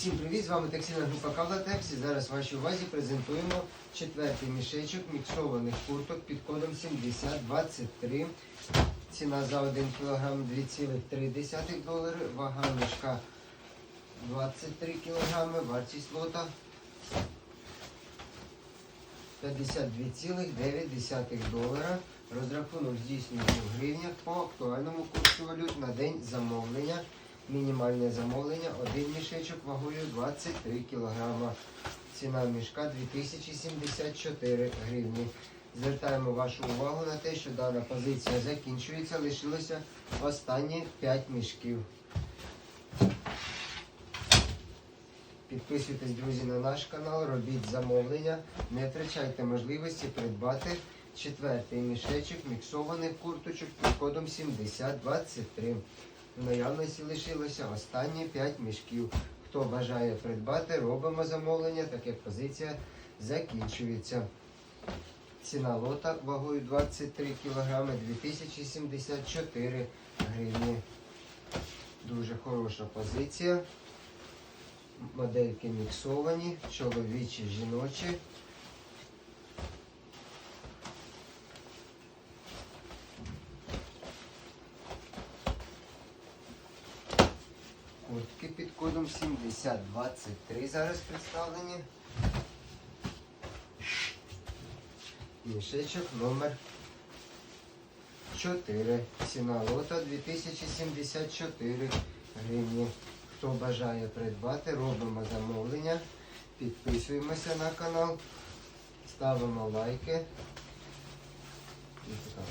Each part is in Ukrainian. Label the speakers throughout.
Speaker 1: Всім привіт! З вами текстильна група Кавлатекс. І зараз вашій увазі презентуємо четвертий мішечок міксованих курток під кодом 7023. Ціна за 1 кг 2,3 долари, вага мішка 23 кг, вартість лота 52,9 долара. Розрахунок здійснюється в гривнях по актуальному курсу валют на день замовлення. Мінімальне замовлення один мішечок вагою 23 кг. Ціна мішка 2074 гривні. Звертаємо вашу увагу на те, що дана позиція закінчується, лишилося останні 5 мішків. Підписуйтесь, друзі, на наш канал, робіть замовлення, не втрачайте можливості придбати четвертий мішечок міксованих курточок під кодом 7023. В наявності лишилося останні 5 мішків. Хто бажає придбати, робимо замовлення, так як позиція закінчується. Ціна лота вагою 23 кг 2074 гривні. Дуже хороша позиція. Модельки міксовані, чоловічі, жіночі. Куртки під кодом 7023 зараз представлені. Мішечок номер 4. Ціна лота 2074 гривні. Хто бажає придбати, робимо замовлення, підписуємося на канал, ставимо лайки. І така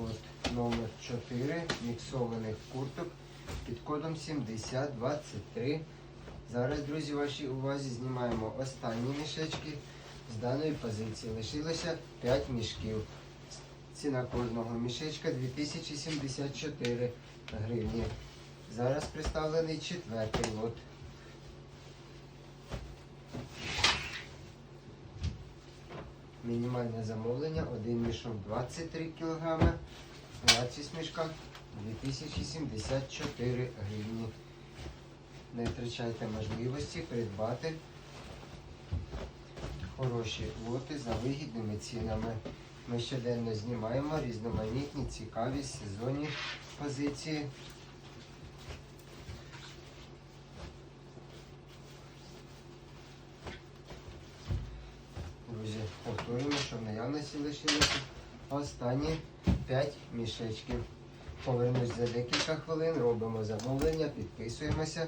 Speaker 1: от. Номер 4 міксованих курток під кодом 7023. Зараз, друзі, вашій увазі знімаємо останні мішечки з даної позиції. Лишилося 5 мішків. Ціна кожного мішечка 2074 гривні. Зараз представлений четвертий лот. Мінімальне замовлення, один мішок 23 кг, вартість мішка 2074 гривні. Не втрачайте можливості придбати хороші лоти за вигідними цінами. Ми щоденно знімаємо різноманітні, цікаві сезонні позиції. Повторюємо, що в наявності лишилися останні 5 мішечків. Повернусь за декілька хвилин, робимо замовлення, підписуємося.